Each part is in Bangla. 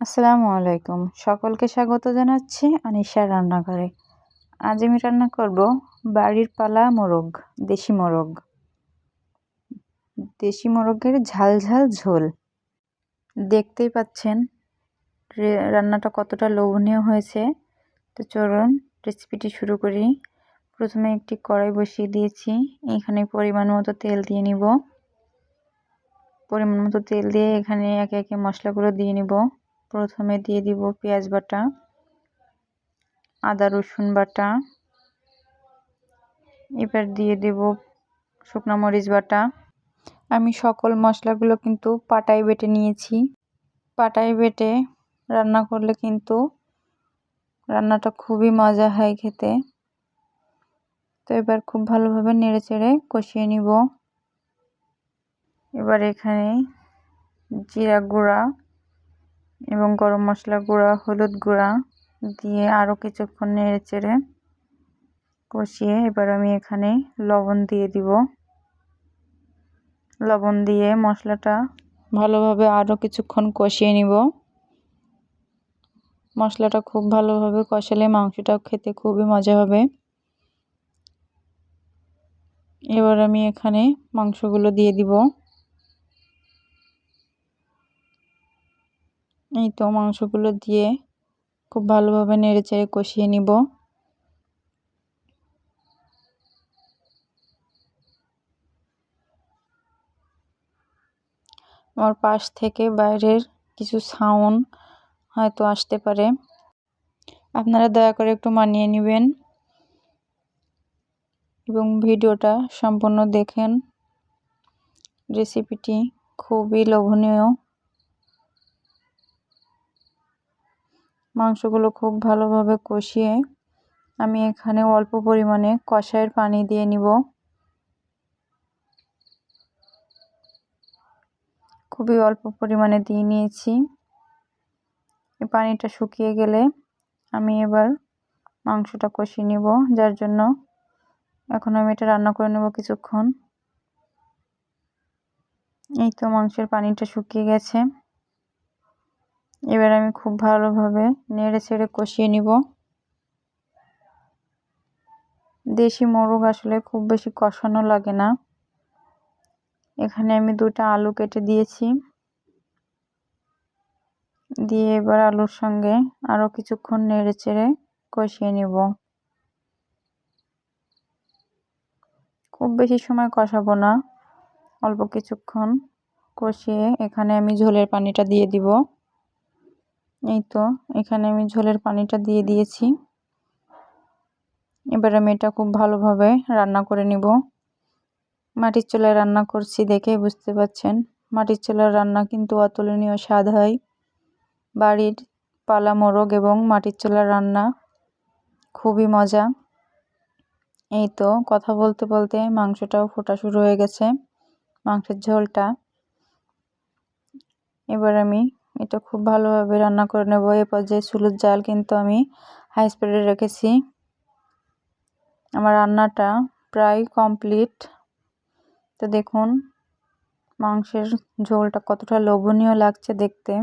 আসসালামু আলাইকুম। সকলকে স্বাগত জানাচ্ছি আনিশার রান্নাঘরে। আজ আমি রান্না করব বাড়ির পালা মোরগ, দেশি মোরগ। দেশি মোরগের ঝাল ঝাল ঝোল। দেখতেই পাচ্ছেন রান্নাটা কতটা লোভনীয় হয়েছে। তো চলুন রেসিপিটি শুরু করি। প্রথমে একটি কড়াই বসিয়ে দিয়েছি। এখানে পরিমাণ মতো তেল দিয়ে নিব। পরিমাণ মতো তেল দিয়ে এখানে একে একে মশলাগুলো দিয়ে নিব। প্রথমে দিয়ে দিব পেঁয়াজ বাটা, আদা, রসুন বাটা, এবার দিয়ে দেব শুকনো মরিচ বাটা। আমি সকল মশলাগুলো কিন্তু পাটায় বেটে নিয়েছি। পাটায় বেটে রান্না করলে কিন্তু রান্নাটা খুবই মজা হয় খেতে। তো এবার খুব ভালোভাবে নেড়ে চেড়ে কষিয়ে নিব। এবার এখানে জিরা গুঁড়া এবং গরম মশলা গুঁড়া, হলুদ গুঁড়া দিয়ে আরও কিছুক্ষণ নেড়ে চেড়ে কষিয়ে এবার আমি এখানে লবণ দিয়ে দিব। লবণ দিয়ে মশলাটা ভালোভাবে আরও কিছুক্ষণ কষিয়ে নিব। মশলাটা খুব ভালোভাবে কষালে মাংসটা খেতে খুবই মজা হবে। এবার আমি এখানে মাংসগুলো দিয়ে দিব। এই তো মাংসগুলো দিয়ে খুব ভালোভাবে নেড়ে চেড়ে কষিয়ে নিব। আমার পাশ থেকে বাইরের কিছু সাউন্ড হয়তো আসতে পারে। আপনারা দয়া করে একটু মানিয়ে নেবেন এবং ভিডিওটা সম্পূর্ণ দেখেন। রেসিপিটি খুবই লোভনীয়। মাংসগুলো খুব ভালোভাবে কষিয়ে আমি এখানে অল্প পরিমাণে কষায়ের পানি দিয়ে নিব। খুবই অল্প পরিমাণে দিয়ে নিয়েছি। এই পানিটা শুকিয়ে গেলে আমি এবার মাংসটা কষিয়ে নিব, যার জন্য এখন আমি এটা রান্না করে নেব কিছুক্ষণ। এই তো মাংসের পানিটা শুকিয়ে গেছে। এবার আমি খুব ভালোভাবে নেড়ে ছেড়ে কষিয়ে নিব। দেশি মোরগ আসলে খুব বেশি কষানো লাগে না। এখানে আমি দুটা আলু কেটে দিয়েছি। দিয়ে এবার আলুর সঙ্গে আরও কিছুক্ষণ নেড়ে চেড়ে কষিয়ে নিব। খুব বেশি সময় কষাবো না। অল্প কিছুক্ষণ কষিয়ে এখানে আমি ঝোলের পানিটা দিয়ে দিব। এই তো, এখানে আমি ঝোলের পানিটা দিয়ে দিয়েছি। এবার আমি এটা খুব ভালোভাবে রান্না করে নিব। মাটির চুলায় রান্না করছি দেখে বুঝতে পাচ্ছেন। মাটির চুলার রান্না কিন্তু অতুলনীয় স্বাদ হয়। বাড়ির পালা মোরগ এবং মাটির চুলার রান্না খুবই মজা। এই তো, কথা বলতে বলতে মাংসটাও ফোটা শুরু হয়ে গেছে, মাংসের ঝোলটা। এবার আমি এটা খুব ভালোভাবে রান্না করে নেব। এ পর্যায়ে চুলোর জাল কিন্তু আমি হাই স্পিডে রেখেছি। আমার রান্নাটা প্রায় কমপ্লিট তো দেখুন, মাংসের ঝোলটা কতটা লোভনীয় লাগছে দেখতে।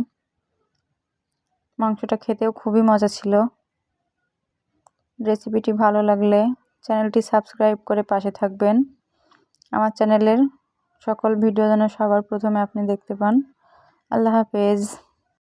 মাংসটা খেতেও খুবই মজা ছিল। রেসিপিটি ভালো লাগলে চ্যানেলটি সাবস্ক্রাইব করে পাশে থাকবেন। আমার চ্যানেলের সকল ভিডিও যেন সবার প্রথমে আপনি দেখতে পান। আল্লাহ হাফেজ।